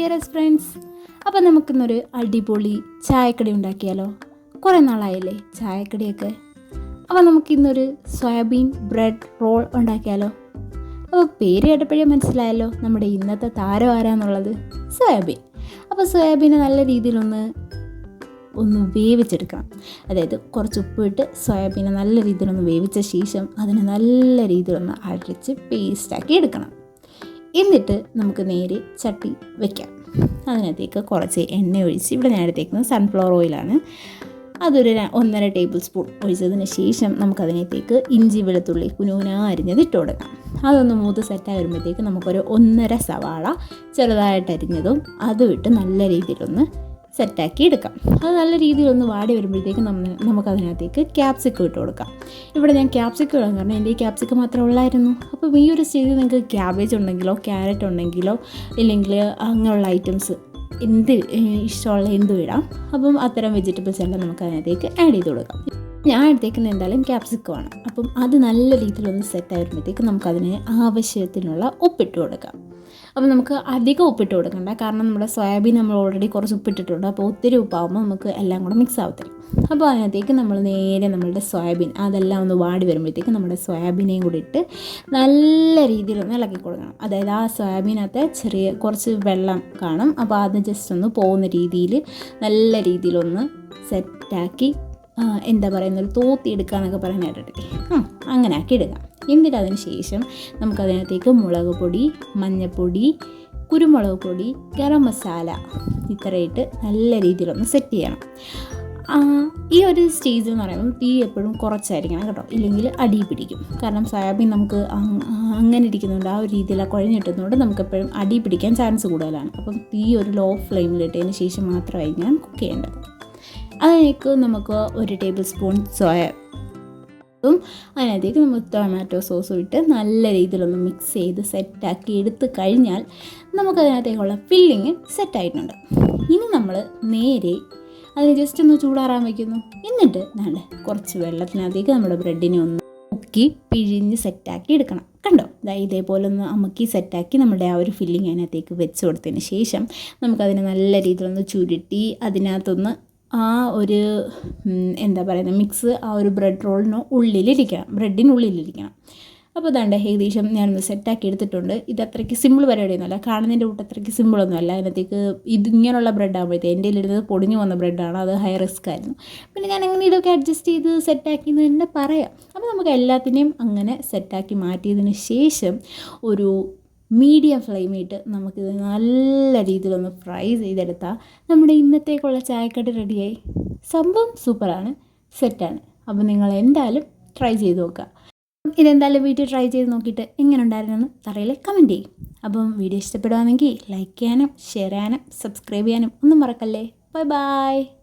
Dearest friends അപ്പോൾ നമുക്കിന്നൊരു അടിപൊളി ചായക്കടി ഉണ്ടാക്കിയാലോ? കുറേ നാളായില്ലേ ചായക്കടിയൊക്കെ. അപ്പോൾ നമുക്കിന്നൊരു സോയാബീൻ ബ്രെഡ് റോൾ ഉണ്ടാക്കിയാലോ? അപ്പോൾ പേര് കേട്ടപ്പോഴേ മനസ്സിലായല്ലോ നമ്മുടെ ഇന്നത്തെ താരം ആരാന്നുള്ളത്. സോയാബീൻ. അപ്പോൾ സോയാബീനെ നല്ല രീതിയിലൊന്ന് ഒന്ന് വേവിച്ചെടുക്കണം. അതായത് കുറച്ച് ഉപ്പിട്ട് സോയാബീനെ നല്ല രീതിയിലൊന്ന് വേവിച്ച ശേഷം അതിനെ നല്ല രീതിയിലൊന്ന് അരച്ച് പേസ്റ്റാക്കി എടുക്കണം. എന്നിട്ട് നമുക്ക് നേരെ ചട്ടി വയ്ക്കാം അതിനകത്തേക്ക് കുറച്ച് എണ്ണ ഒഴിച്ച് ഇവിടെ ഞാൻ സൺഫ്ലവർ ഓയിലാണ് അതൊരു ഒന്നര ടേബിൾ സ്പൂൺ ഒഴിച്ചതിന് ശേഷം നമുക്കതിനകത്തേക്ക് ഇഞ്ചി വെളുത്തുള്ളി കുനുകുന അരിഞ്ഞത് ഇട്ട് കൊടുക്കാം. അതൊന്ന് മൂത്ത് സെറ്റായി വരുമ്പോഴത്തേക്ക് നമുക്കൊരു ഒന്നര സവാള ചെറുതായിട്ട് അരിഞ്ഞതും അതും ഇട്ട് നല്ല രീതിയിലൊന്ന് സെറ്റാക്കി എടുക്കാം. അത് നല്ല രീതിയിലൊന്ന് വാടി വരുമ്പോഴത്തേക്ക് നമ്മൾ നമുക്കതിനകത്തേക്ക് ക്യാപ്സിക്കം ഇട്ട് കൊടുക്കാം. ഇവിടെ ഞാൻ ക്യാപ്സിക്കം ഇടാൻ കാരണം എന്റെ ഈ ക്യാപ്സിക്കം മാത്രമേ ഉള്ളായിരുന്നു. അപ്പം ഈ ഒരു സ്റ്റേജിൽ നിങ്ങൾക്ക് ക്യാബേജ് ഉണ്ടെങ്കിലോ ക്യാരറ്റ് ഉണ്ടെങ്കിലോ ഇല്ലെങ്കിൽ അങ്ങനെയുള്ള ഐറ്റംസ് എന്ത് ഇഷ്ടമുള്ള എന്തും ഇടാം. അപ്പം അത്തരം വെജിറ്റബിൾസ് എല്ലാം നമുക്ക് അതിനകത്തേക്ക് ആഡ് ചെയ്ത് കൊടുക്കാം. ഞാൻ എടുത്തേക്കുന്നത് എന്തായാലും ക്യാപ്സിക്കമാണ് അപ്പം അത് നല്ല രീതിയിലൊന്ന് സെറ്റ് ആയിരുമ്പോഴത്തേക്ക് നമുക്കതിന് ആവശ്യത്തിനുള്ള ഉപ്പിട്ട് കൊടുക്കാം. അപ്പം നമുക്ക് അധികം ഉപ്പിട്ട് കൊടുക്കണ്ട. കാരണം നമ്മുടെ സോയാബീൻ നമ്മൾ ഓൾറെഡി കുറച്ച് ഉപ്പിട്ടിട്ടുണ്ട്. അപ്പോൾ ഒത്തിരി ഉപ്പാകുമ്പോൾ നമുക്ക് എല്ലാം കൂടെ മിക്സ് ആവത്തില്ല. അപ്പോൾ അതിനകത്തേക്ക് നമ്മൾ നേരെ നമ്മളുടെ സോയാബീൻ അതെല്ലാം ഒന്ന് വാടി വരുമ്പോഴത്തേക്ക് നമ്മുടെ സോയാബീനെയും കൂടി ഇട്ട് നല്ല രീതിയിൽ ഒന്ന് ഇളക്കി കൊടുക്കണം. അതായത് ആ സോയാബീനകത്ത് ചെറിയ കുറച്ച് വെള്ളം കാണും. അപ്പോൾ അത് ജസ്റ്റ് ഒന്ന് പോകുന്ന രീതിയിൽ നല്ല രീതിയിലൊന്ന് സെറ്റാക്കി എന്താ പറയുന്നത് തോത്തി എടുക്കുക എന്നൊക്കെ കേട്ടിട്ടില്ലേ അങ്ങനെ ആക്കി എടുക്കാം എന്നിട്ട് അതിന് ശേഷം നമുക്കതിനകത്തേക്ക് മുളക് പൊടി മഞ്ഞൾപ്പൊടി കുരുമുളക് പൊടി ഗരം മസാല ഇത്രയിട്ട് നല്ല രീതിയിലൊന്ന് സെറ്റ് ചെയ്യണം. ഈ ഒരു സ്റ്റേജ് എന്ന് പറയുമ്പോൾ തീ എപ്പോഴും കുറച്ചായിരിക്കണം കേട്ടോ. ഇല്ലെങ്കിൽ അടി പിടിക്കും. കാരണം സോയാബീൻ നമുക്ക് അങ്ങനെ ഇരിക്കുന്നുണ്ട് ആ ഒരു രീതിയിൽ കുഴഞ്ഞിട്ടുന്നതുകൊണ്ട് നമുക്ക് എപ്പോഴും അടി പിടിക്കാൻ ചാൻസ് കൂടുതലാണ്. അപ്പം തീ ഒരു ലോ ഫ്ലെയിമിൽ ഫ്ലെയിമിലിട്ടതിന് ശേഷം മാത്രമായിരിക്കണം കുക്ക് ചെയ്യേണ്ടത്. അതിലേക്ക് നമുക്ക് ഒരു ടേബിൾ സ്പൂൺ സോയ ഉം അതിനകത്തേക്ക് നമ്മൾ ടൊമാറ്റോ സോസും ഇട്ട് നല്ല രീതിയിലൊന്ന് മിക്സ് ചെയ്ത് സെറ്റാക്കി എടുത്തു കഴിഞ്ഞാൽ നമുക്കതിനകത്തേക്കുള്ള ഫില്ലിങ് സെറ്റായിട്ടുണ്ട് ഇനി നമ്മൾ നേരെ അതിന് ജസ്റ്റ് ഒന്ന് ചൂടാറാൻ വയ്ക്കുന്നു എന്നിട്ട് നല്ല കുറച്ച് വെള്ളത്തിനകത്തേക്ക് നമ്മുടെ ബ്രെഡിനെ ഒന്ന് മുക്കി പിഴിഞ്ഞ് സെറ്റാക്കി എടുക്കണം. കണ്ടോ? ഇതേപോലെ ഒന്ന് അമുക്കി സെറ്റാക്കി നമ്മുടെ ആ ഒരു ഫില്ലിങ് അതിനകത്തേക്ക് വെച്ച് കൊടുത്തതിന് ശേഷം നമുക്കതിനെ നല്ല രീതിയിലൊന്ന് ചുരുട്ടി അതിനകത്തൊന്ന് ആ ഒരു എന്താ പറയുന്നത് മിക്സ് ആ ഒരു ബ്രെഡ് റോളിന് ഉള്ളിലിരിക്കണം ബ്രെഡിനുള്ളിലിരിക്കണം അപ്പോൾ ഇതാണ്ട് ഏകദേശം ഞാനൊന്ന് സെറ്റാക്കി എടുത്തിട്ടുണ്ട്. ഇത് അത്രയ്ക്ക് സിമ്പിൾ പരിപാടിയൊന്നുമല്ല. കാണുന്നതിന്റെ കൂട്ട് അത്രയ്ക്ക് സിമ്പിളൊന്നുമല്ല അതിനകത്തേക്ക് ഇത് ഇങ്ങനെയുള്ള ബ്രെഡ് ആകുമ്പോഴത്തേക്ക് എന്റെ ഇരുന്നത് പൊടിഞ്ഞു വന്ന ബ്രെഡാണ് അത് ഹൈ റിസ്ക് ആയിരുന്നു. പിന്നെ ഞാൻ അങ്ങനെ ഇതൊക്കെ അഡ്ജസ്റ്റ് ചെയ്ത് സെറ്റാക്കി എന്ന് തന്നെ പറയാം. അപ്പോൾ നമുക്ക് എല്ലാത്തിനെയും അങ്ങനെ സെറ്റാക്കി മാറ്റിയതിന് ശേഷം ഒരു മീഡിയം ഫ്ലെയിമിട്ട് നമുക്കിത് നല്ല രീതിയിലൊന്ന് ഫ്രൈ ചെയ്തെടുത്താൽ നമ്മുടെ ഇന്നത്തേക്കുള്ള ചായക്കട്ട് റെഡിയായി. സംഭവം സൂപ്പറാണ് സെറ്റാണ്. അപ്പോൾ നിങ്ങൾ എന്തായാലും ട്രൈ ചെയ്ത് നോക്കുക. ഇതെന്തായാലും വീട്ടിൽ ട്രൈ ചെയ്ത് നോക്കിയിട്ട് എങ്ങനെ ഉണ്ടായിരുന്നെന്ന് തറയിൽ കമന്റ് ചെയ്യും. അപ്പം വീഡിയോ ഇഷ്ടപ്പെടുകയാണെങ്കിൽ ലൈക്ക് ചെയ്യാനും ഷെയർ ചെയ്യാനും സബ്സ്ക്രൈബ് ചെയ്യാനും ഒന്നും മറക്കല്ലേ. Bye bye.